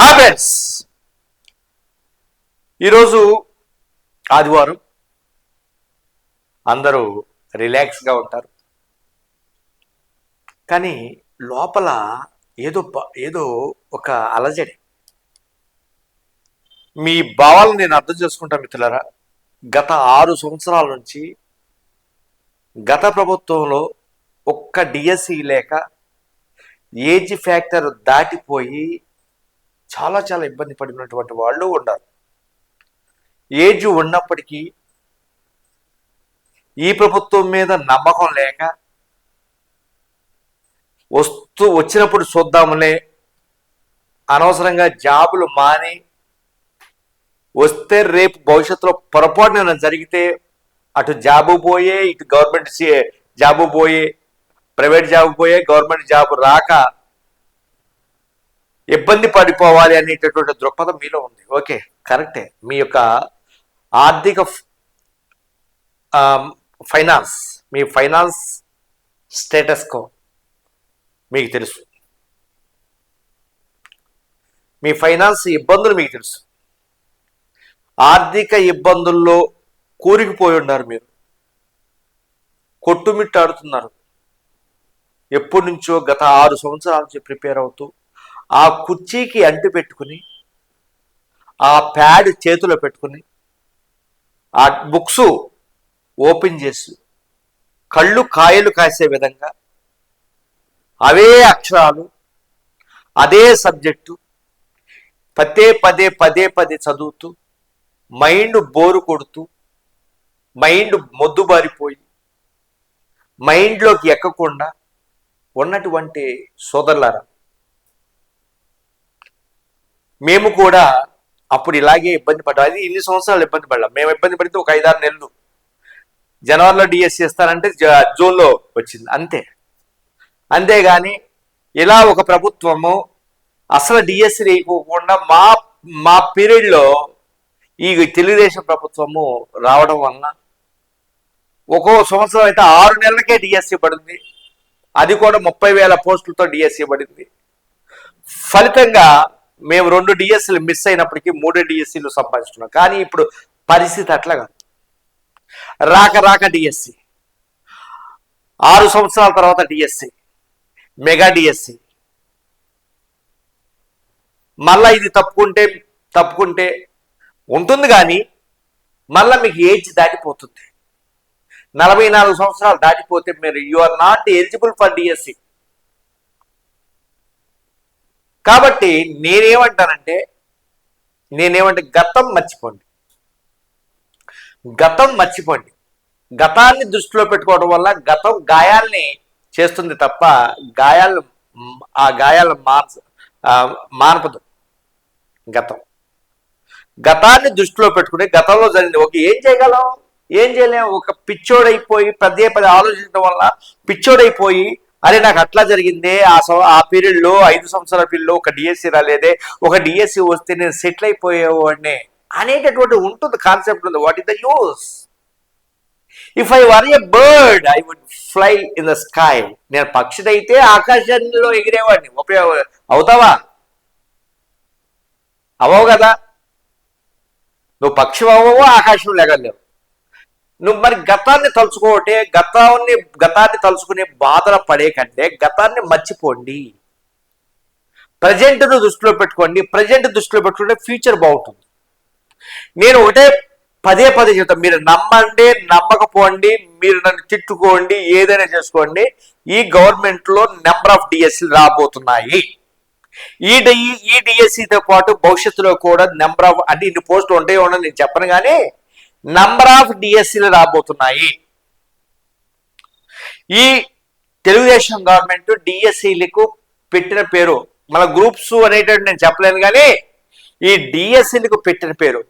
Hi ఈరోజు ఆదివారం. అందరూ రిలాక్స్గా ఉంటారు. కానీ లోపల ఏదో ఏదో ఒక అలజడి. మీ భావాలను నేను అర్థం చేసుకుంటా మిత్రులారా. గత ఆరు సంవత్సరాల నుంచి గత ప్రభుత్వంలో ఒక్క డిఎస్సి లేక ఏజ్ ఫ్యాక్టర్ దాటిపోయి చాలా చాలా ఇబ్బంది పడినటువంటి వాళ్ళు ఉన్నారు. ఏజ్ ఉన్నప్పటికీ ఈ ప్రభుత్వం మీద నమ్మకం లేక వస్తూ వచ్చినప్పుడు చూద్దాములే అనవసరంగా జాబులు మాని వస్తే రేపు భవిష్యత్తులో పొరపాటున జరిగితే అటు జాబు పోయే ఇటు గవర్నమెంట్ జాబు పోయే ప్రైవేట్ జాబ్ పోయే గవర్నమెంట్ జాబ్ రాక ఇబ్బంది పడిపోవాలి అనేటటువంటి దృక్పథం మీలో ఉంది. ఓకే కరెక్టే. మీ యొక్క ఆర్థిక ఫైనాన్స్ మీ ఫైనాన్స్ స్టేటస్కో మీకు తెలుసు. మీ ఫైనాన్స్ ఇబ్బందులు మీకు తెలుసు. ఆర్థిక ఇబ్బందుల్లో కూరికిపోయి ఉన్నారు మీరు. కొట్టుమిట్టాడుతున్నారు. ఎప్పటి నుంచో గత ఆరు సంవత్సరాల నుంచి ప్రిపేర్ అవుతూ ఆ కుర్చీకి అంటు పెట్టుకుని ఆ ప్యాడ్ చేతిలో పెట్టుకుని ఆ బుక్స్ ఓపెన్ చేసి కళ్ళు కాయలు కాసే విధంగా అవే అక్షరాలు అదే సబ్జెక్టు పదే పదే పదే పదే చదువుతూ మైండ్ బోరు కొడుతూ మైండ్ మొద్దుబారిపోయి మైండ్లోకి ఎక్కకుండా ఉన్నటువంటి సోదరులారా మేము కూడా అప్పుడు ఇలాగే ఇబ్బంది పడ్డాం. అది ఇన్ని సంవత్సరాలు ఇబ్బంది పడ్డాం. మేము ఇబ్బంది పడితే ఒక ఐదారు నెలలు. జనవరిలో డిఎస్సి ఇస్తారంటే జూన్లో వచ్చింది. అంతే. అంతేగాని ఇలా ఒక ప్రభుత్వము అసలు డిఎస్సి వేయకోకుండా మా మా పీరియడ్లో ఈ తెలుగుదేశం ప్రభుత్వము రావడం వలన ఒక్కో సంవత్సరం అయితే ఆరు నెలలకే డిఎస్సి పడింది. అది కూడా ముప్పై వేల పోస్టులతో డిఎస్సి పడింది. ఫలితంగా మేము రెండు డిఎస్సీలు మిస్ అయినప్పటికీ మూడు డిఎస్సీలు సంపాదిస్తున్నాం. కానీ ఇప్పుడు పరిస్థితి అట్లా కాదు. రాక రాక డిఎస్సి ఆరు సంవత్సరాల తర్వాత డిఎస్సి మెగా డిఎస్సి మళ్ళా ఇది తప్పుకుంటే తప్పుకుంటే ఉంటుంది కానీ మళ్ళా మీకు ఏజ్ దాటిపోతుంది. నలభై నాలుగు సంవత్సరాలు దాటిపోతే మీరు you are not eligible for DSC కాబట్టి నేనేమంటానంటే నేనేమంటే గతం మర్చిపోండి. గతం మర్చిపోండి. గతాన్ని దృష్టిలో పెట్టుకోవడం వల్ల గతం గాయాల్ని చేస్తుంది తప్ప గాయాలు ఆ గాయాలు మార్చ ఆ, మార్పదు గతం. గతాన్ని దృష్టిలో పెట్టుకుని గతంలో జరిగింది. ఒక ఏం చేయగలం? ఏం చేయలేం? ఒక పిచ్చోడైపోయి పదే పదే ఆలోచించడం వల్ల పిచ్చోడైపోయి అరే నాకు అట్లా జరిగింది. ఆ సం- ఆ పీరియడ్లో ఐదు సంవత్సరాల పీరియడ్లో ఒక డిఎస్సి రాలేదే. ఒక డిఎస్సి వస్తే నేను సెటిల్ అయిపోయేవాడిని అనేటటువంటి ఉంటుంది కాన్సెప్ట్ ఉంది. What is the use? If I were a bird I would fly in the sky నేను పక్షిదైతే ఆకాశంలో ఎగిరేవాడిని. ఉపయోగ అవుతావా? అవవు కదా. నువ్వు పక్షి అవ్వవు ఆకాశం లేగలేవు. నువ్వు మరి గతాన్ని తలుచుకోవటే గతాన్ని గతాన్ని తలుచుకునే బాధల పడే కంటే గతాన్ని మర్చిపోండి. ప్రజెంట్ను దృష్టిలో పెట్టుకోండి ప్రజెంట్ దృష్టిలో పెట్టుకుంటే ఫ్యూచర్ బాగుంటుంది. నేను ఒకటే పదే పదే చెప్తాను మీరు నమ్మండి నమ్మకపోండి మీరు నన్ను తిట్టుకోండి ఏదైనా చేసుకోండి ఈ గవర్నమెంట్లో నెంబర్ ఆఫ్ డిఎస్సీలు రాబోతున్నాయి. ఈ డి ఈ డిఎస్సితో పాటు భవిష్యత్తులో కూడా నెంబర్ ఆఫ్ అంటే ఇన్ని పోస్టులు ఉంటాయో నేను చెప్పను కానీ నంబర్ ఆఫ్ డిఎస్సీలు రాబోతున్నాయి. ఈ తెలుగుదేశం గవర్నమెంట్ డిఎస్సీలకు పెట్టిన పేరు మన గ్రూప్స్ అనేటట్టు నేను చెప్పలేను కానీ ఈ డిఎస్సీలకు పెట్టిన పేరు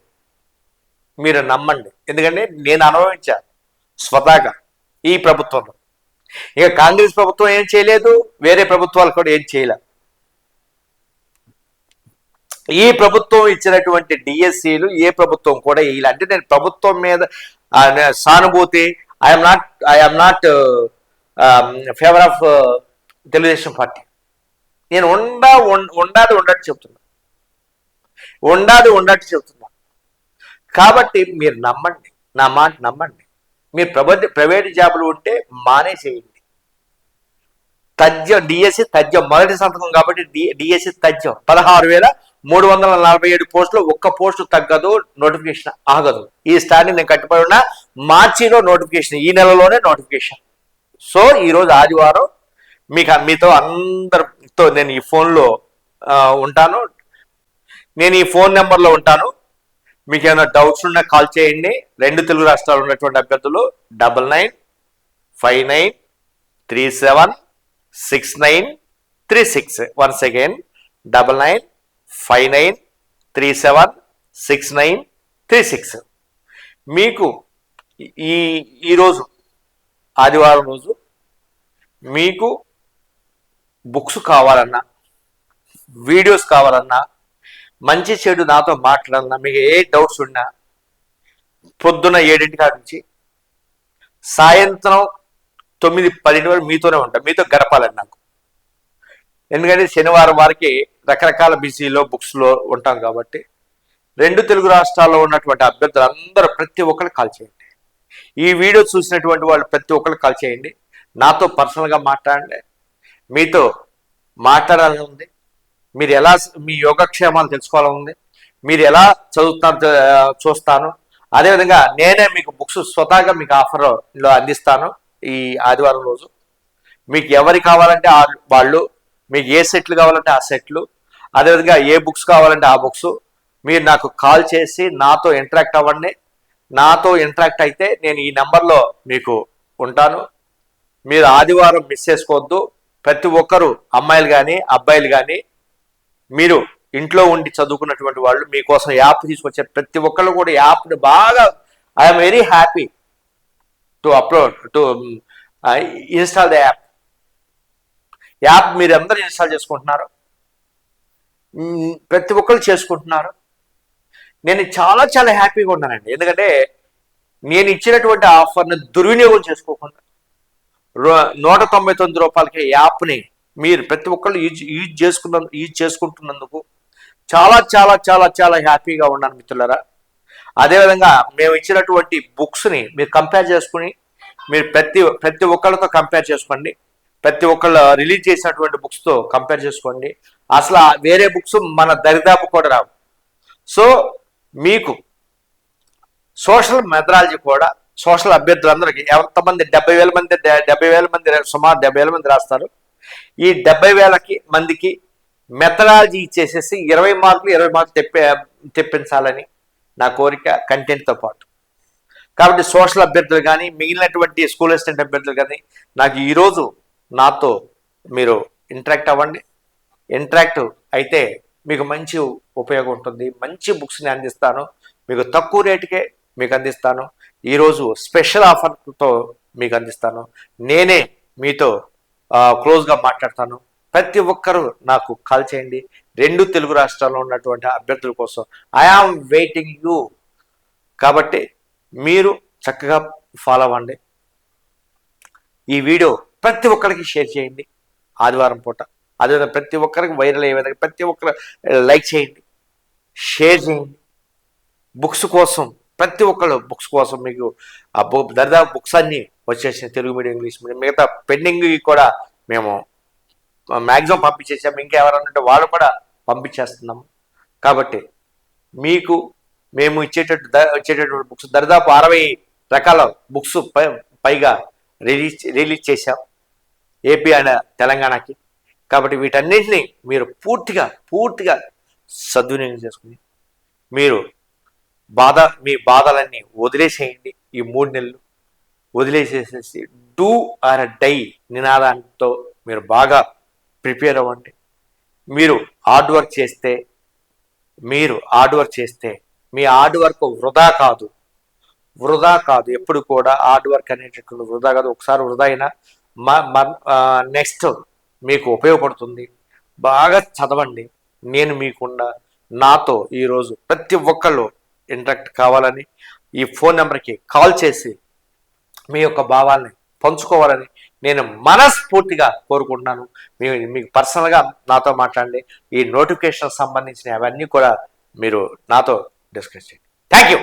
మీరు నమ్మండి. ఎందుకంటే నేను అనుభవించాను స్వతహాగా ఈ ప్రభుత్వంలో. ఇక కాంగ్రెస్ ప్రభుత్వం ఏం చేయలేదు వేరే ప్రభుత్వాలు కూడా ఏం చేయలేదు ఈ ప్రభుత్వం ఇచ్చినటువంటి డిఎస్సీలు ఏ ప్రభుత్వం కూడా వేయాలి అంటే నేను ప్రభుత్వం మీద సానుభూతి I'm not I'm not favour of Telugu Desam Party. నేను ఉండా ఉండాది ఉండాలి ఉండట్టు చెప్తున్నా. ఉండాలి ఉండట్టు చెప్తున్నా. కాబట్టి మీరు నమ్మండి నా మాట నమ్మండి. మీరు ప్రభుత్వ ప్రైవేట్ జాబులు ఉంటే మానేసేయండి. తథ్యం డిఎస్సి తథ్యం మొదటి సంతకం కాబట్టి డి డిఎస్సి తథ్యం పదహారు వేల మూడు వందల నలభై ఏడు పోస్టులు ఒక్క పోస్టు తగ్గదు నోటిఫికేషన్ ఆగదు. ఈ స్థాయిని నేను కట్టుబడి ఉన్నా మార్చిలో నోటిఫికేషన్ ఈ నెలలోనే నోటిఫికేషన్. సో ఈరోజు ఆదివారం మీకు మీతో అందరితో నేను ఈ ఫోన్లో ఉంటాను. నేను ఈ ఫోన్ నెంబర్లో ఉంటాను. మీకు ఏమైనా డౌట్స్ ఉన్నా కాల్ చేయండి. రెండు తెలుగు రాష్ట్రాలు ఉన్నటువంటి అభ్యర్థులు double nine five nine three seven six nine three six. Once again double nine five nine three seven six nine three six. మీకు ఈ ఈరోజు ఆదివారం రోజు మీకు బుక్స్ కావాలన్నా వీడియోస్ కావాలన్నా మంచి చెడు నాతో మాట్లాడాలన్నా మీకు ఏ డౌట్స్ ఉన్నా పొద్దున్న ఏడింటి కాడ నుంచి సాయంత్రం తొమ్మిది పన్నెండు వరకు మీతోనే ఉంటాం మీతో గడపాలని నాకు. ఎందుకంటే శనివారం వారికి రకరకాల బిజీలో బుక్స్లో ఉంటాం కాబట్టి రెండు తెలుగు రాష్ట్రాల్లో ఉన్నటువంటి అభ్యర్థులు అందరూ ప్రతి ఒక్కరు కాల్ చేయండి. ఈ వీడియో చూసినటువంటి వాళ్ళు ప్రతి ఒక్కరు కాల్ చేయండి. నాతో పర్సనల్గా మాట్లాడండి. మీతో మాట్లాడాలని ఉంది. మీరు ఎలా మీ యోగక్షేమాలు తెలుసుకోవాలని ఉంది. మీరు ఎలా చదువుతారు చూస్తాను. అదేవిధంగా నేనే మీకు బుక్స్ స్వతహాగా మీకు ఆఫర్లో అందిస్తాను ఈ ఆదివారం రోజు. మీకు ఎవరి కావాలంటే వాళ్ళు మీకు ఏ సెట్లు కావాలంటే ఆ సెట్లు అదేవిధంగా ఏ బుక్స్ కావాలంటే ఆ బుక్స్ మీరు నాకు కాల్ చేసి నాతో ఇంటరాక్ట్ అవ్వండి. నాతో ఇంటరాక్ట్ అయితే నేను ఈ నెంబర్లో మీకు ఉంటాను. మీరు ఆదివారం మిస్ చేసుకోవద్దు. ప్రతి ఒక్కరు అమ్మాయిలు కానీ అబ్బాయిలు కానీ మీరు ఇంట్లో ఉండి చదువుకున్నటువంటి వాళ్ళు మీకోసం యాప్ తీసుకొచ్చే ప్రతి ఒక్కళ్ళు కూడా యాప్ని బాగా I'm very happy to upload to install the app. App మీరు అందరూ ఇన్స్టాల్ చేసుకుంటున్నారు. ప్రతి ఒక్కరు చేసుకుంటున్నారు. నేను చాలా చాలా హ్యాపీగా ఉన్నానండి. ఎందుకంటే నేను ఇచ్చినటువంటి ఆఫర్ని దుర్వినియోగం చేసుకోకుండా నూట తొంభై తొమ్మిది రూపాయలకి యాప్ని మీరు ప్రతి ఒక్కళ్ళు యూజ్ యూజ్ చేసుకున్న యూజ్ చేసుకుంటున్నందుకు చాలా చాలా చాలా చాలా హ్యాపీగా ఉన్నాను మిత్రులరా. అదేవిధంగా మేము ఇచ్చినటువంటి బుక్స్ని మీరు కంపేర్ చేసుకుని మీరు ప్రతి ప్రతి ఒక్కళ్ళతో కంపేర్ చేసుకోండి. ప్రతి ఒక్కళ్ళు రిలీజ్ చేసినటువంటి బుక్స్తో కంపేర్ చేసుకోండి. అసలు వేరే బుక్స్ మన దరిదాపు కూడా రావు. సో మీకు సోషల్ మెథడాలజీ కూడా సోషల్ అభ్యర్థులందరికీ ఎంతమంది డెబ్బై వేల మంది డెబ్బై వేల మంది సుమారు డెబ్బై వేల మంది రాస్తారు. ఈ డెబ్బై వేలకి మందికి మెథడాలజీ ఇచ్చేసేసి ఇరవై మార్కులు ఇరవై మార్కులు తెప్పి తెప్పించాలని నా కోరిక కంటెంట్తో పాటు. కాబట్టి సోషల్ అభ్యర్థులు కానీ మిగిలినటువంటి స్కూల్ అసిస్టెంట్ అభ్యర్థులు కానీ నాకు ఈరోజు నాతో మీరు ఇంటరాక్ట్ అవ్వండి. ఇంటరాక్ట్ అయితే మీకు మంచి ఉపయోగం ఉంటుంది. మంచి బుక్స్ని అందిస్తాను. మీకు తక్కువ రేటుకే మీకు అందిస్తాను. ఈరోజు స్పెషల్ ఆఫర్తో మీకు అందిస్తాను. నేనే మీతో క్లోజ్గా మాట్లాడతాను. ప్రతి ఒక్కరూ నాకు కాల్ చేయండి. రెండు తెలుగు రాష్ట్రాల్లో ఉన్నటువంటి అభ్యర్థుల కోసం ఐఆమ్ వెయిటింగ్ యూ కాబట్టి మీరు చక్కగా ఫాలో అవ్వండి. ఈ వీడియో ప్రతి ఒక్కరికి షేర్ చేయండి. ఆదివారం పూట. అదేవిధంగా ప్రతి ఒక్కరికి వైరల్ అయ్యే విధంగా ప్రతి ఒక్కరు లైక్ చేయండి. షేర్ చేయండి. బుక్స్ కోసం ప్రతి ఒక్కళ్ళు బుక్స్ కోసం మీకు ఆ బుక్ దరిదాపు బుక్స్ అన్నీ వచ్చేసిన తెలుగు మీడియం ఇంగ్లీష్ మీడియం. మిగతా పెండింగ్ కూడా మేము మ్యాక్సిమం పంపించేసాము ఇంకా ఎవరైనా ఉంటే వాళ్ళు కూడా పంపించేస్తున్నాము. కాబట్టి మీకు మేము ఇచ్చేటట్టు ఇచ్చేటటువంటి బుక్స్ దరిదాపు అరవై రకాల బుక్స్ పై పైగా రిలీజ్ రిలీజ్ చేశాం. ఏపీ అండ్ తెలంగాణకి. కాబట్టి వీటన్నిటిని మీరు పూర్తిగా పూర్తిగా సద్వినియోగం చేసుకుని మీరు బాధ మీ బాధలన్నీ వదిలేసేయండి. ఈ మూడు నెలలు వదిలేసేసేసి డూ ఆర్ డై నినాదంతో మీరు బాగా ప్రిపేర్ అవ్వండి. మీరు హార్డ్ వర్క్ చేస్తే మీరు హార్డ్ వర్క్ చేస్తే మీ హార్డ్ వర్క్ వృధా కాదు. వృధా కాదు. ఎప్పుడు కూడా హార్డ్ వర్క్ అనేటటువంటి వృధా కాదు. ఒకసారి వృధా అయినా నెక్స్ట్ మీకు ఉపయోగపడుతుంది. బాగా చదవండి. నేను మీకున్న నాతో ఈరోజు ప్రతి ఒక్కళ్ళు ఇంటరాక్ట్ కావాలని ఈ ఫోన్ నెంబర్కి కాల్ చేసి మీ యొక్క భావాల్ని పంచుకోవాలని నేను మనస్ఫూర్తిగా కోరుకుంటున్నాను. మీ మీకు పర్సనల్గా నాతో మాట్లాడండి. ఈ నోటిఫికేషన్ సంబంధించిన అవన్నీ కూడా మీరు నాతో డిస్కస్ చేయండి. Thank you